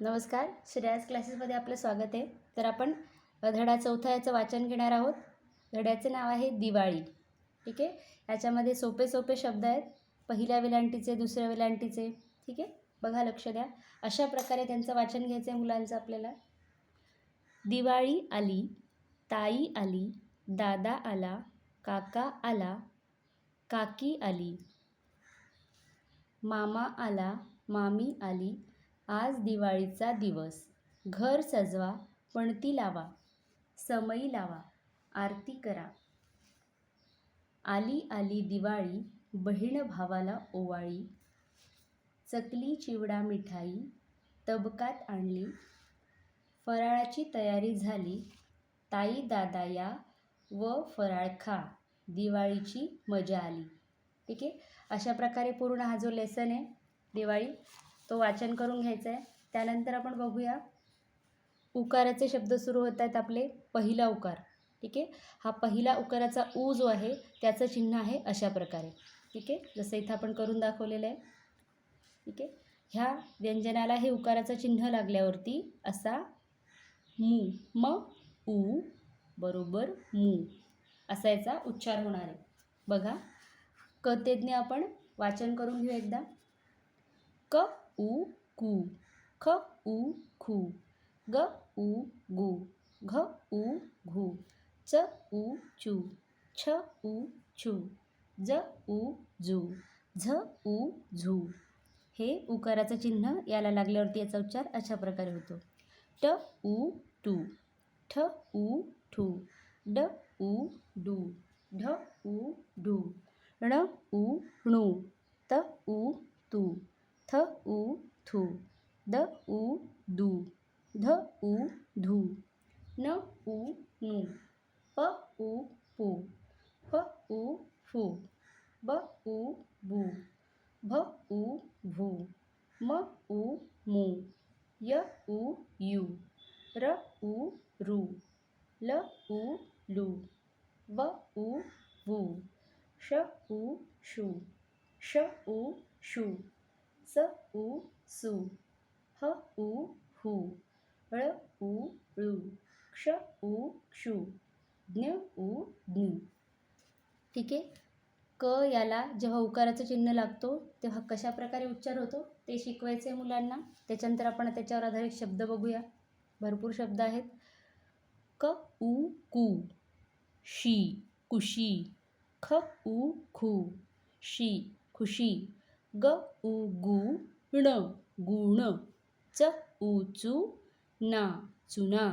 नमस्कार. श्रेयास क्लासेसमध्ये आपलं स्वागत आहे. तर आपण धडा चौथा याचं वाचन घेणार आहोत. धड्याचं नाव आहे दिवाळी. ठीक आहे? याच्यामध्ये सोपे सोपे शब्द आहेत. पहिल्या वेलांटीचे दुसऱ्या वेलांटीचे. ठीक आहे? बघा लक्ष द्या. अशा प्रकारे त्यांचं वाचन घ्यायचं आहे मुलांचं आपल्याला. दिवाळी आली ताई आली दादा आला काका आला काकी आली मामा आला मामी आली आज दिवाळीचा दिवस. घर सजवा पणती लावा समई लावा आरती करा. आली आली दिवाळी बहीण भावाला ओवाळी. चकली चिवडा मिठाई तबकात आणली. फराळाची तयारी झाली. ताई दादा या व फराळ खा. दिवाळीची मजा आली. ठीक आहे? अशा प्रकारे पूर्ण हा जो लेसन आहे दिवाळी तो वाचन करून घ्यायचा आहे त्यानंतर आपण बघूया. उकाराचे शब्द सुरू होत आहेत आपले. पहिला उकार. ठीक आहे? हा पहिला उकाराचा ऊ जो आहे त्याचं चिन्ह आहे अशा प्रकारे. ठीक आहे? जसं इथं आपण करून दाखवलेलं आहे. ठीक आहे? ह्या व्यंजनाला हे उकाराचं चिन्ह लागल्यावरती असा मू म ऊ बरोबर मू असा याचा उच्चार होणार आहे. बघा. क तेज्ञ आपण वाचन करून घेऊ एकदा. क उ कू ख उ खू ग उ गु घ उ घू च उ चू छ उ छू ज उ जू झ उ झू. हे उकाराचं चिन्ह याला लागल्यावरती याचा उच्चार अशा प्रकारे होतो. ट उ टू ठ उ ठू ड उ डू ढ उ ढू ण उ णू त उ तू. थ उ थू द उ दू ध उ धू न उ नू प उ पू फ उ फू ब उ बू भ उ भू म उ मू य उ यू र उ रू ल उ लू व उ वू श उ शू श उ शू। स उ सू ह उ हू ळ उ ळू क्ष उ क्षू ज्ञ उ ज्ञू. ठीक आहे? क याला जेव्हा उकाराचं चिन्ह लागतो तेव्हा कशा प्रकारे उच्चार होतो ते शिकवायचं आहे मुलांना. त्याच्यानंतर आपण त्याच्यावर आधारित शब्द बघूया. भरपूर शब्द आहेत. क उ कू शी कुशी ख उ खू शी खुशी. ग उ गु ण गुण च उ चू ना चुना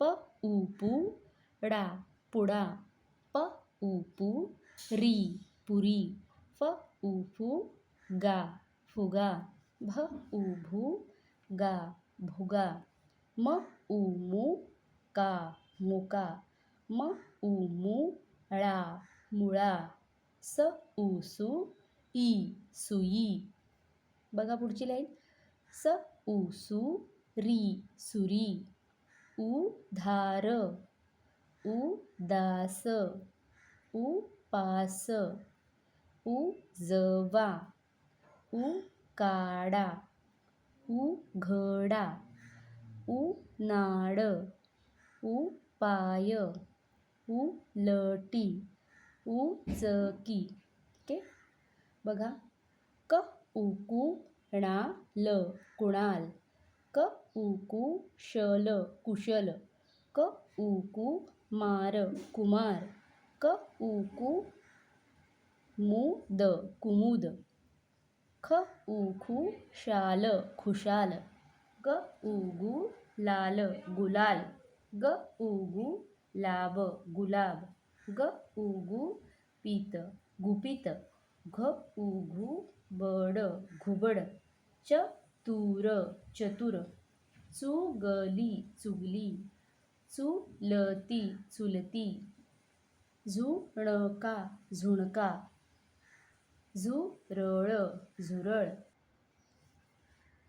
प उ पू डा पुडा प उ पू री पुरी फ उ फू गा फुगा भ उ भू गा भुगा म उ मू का मुका म उ मू ळा मुळा स उ सू ई सुई बघा पुढची लाईन. स उ सु री सुरी उ धार. उ दास. उ पास. उ जवा. उ काडा. उ घडा. उ नाड. उ पाय. उ लटी. उ चकी. ओके? बघा. क उकू णा ल कुणाल. क उकू शल कुशल. क उकू मार कुमार. क उकू मुद कुमुद. ख उखू शाल खुशाल. ग उगू लाल गुलाल. ग उगू लाभ गुलाब. ग उगू पीत गुपित. घ उघू बड घुबड च तूर चतुर चुगली चुगली चुलती चुलती झुणका झुणका झुरळ झुरळ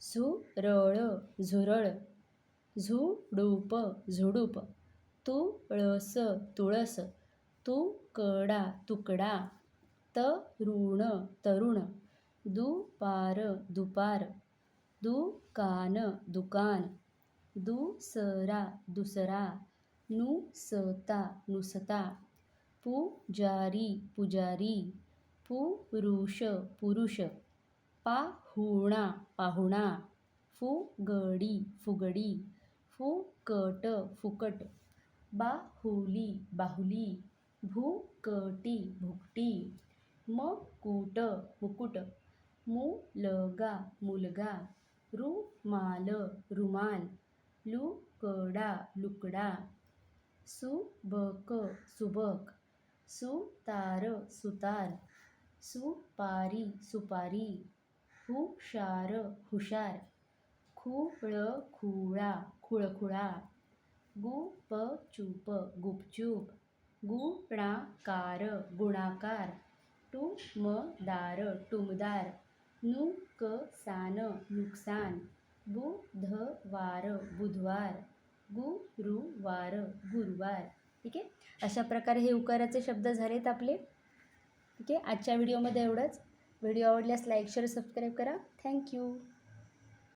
झुरळ झुरळ झुडूप झुडूप तुळस तुळस तुकडा तुकडा तरुण तरुण दुपार दुपार दुकान दुकान दुसरा दुसरा नुसता नुसता पुजारी पुजारी पुरुष पुरुष पाहुणा पाहुणा फुगडी फुगडी फुकट फुकट बाहुली बाहुली भुकटी भुकटी मकुट मुकुट मुलगा मुलगा रुमाल रुमाल लुकडा लुकडा सुबक सुबक सुतार सुतार सुपारी सुपारी हुशार हुशार खुळखुळा खुळखुळा गुपचूप गुपचूप गुणाकार गुणाकार टुमदार टुमदार नुकसान नुकसान बुधवार बुधवार गुरुवार गुरुवार. ठीक आहे? अशा प्रकारे हे उकाराचे शब्द झालेत आपले. ठीक आहे? आजच्या व्हिडिओमध्ये एवढंच. व्हिडिओ आवडल्यास लाईक शेअर सबस्क्राईब करा. Thank you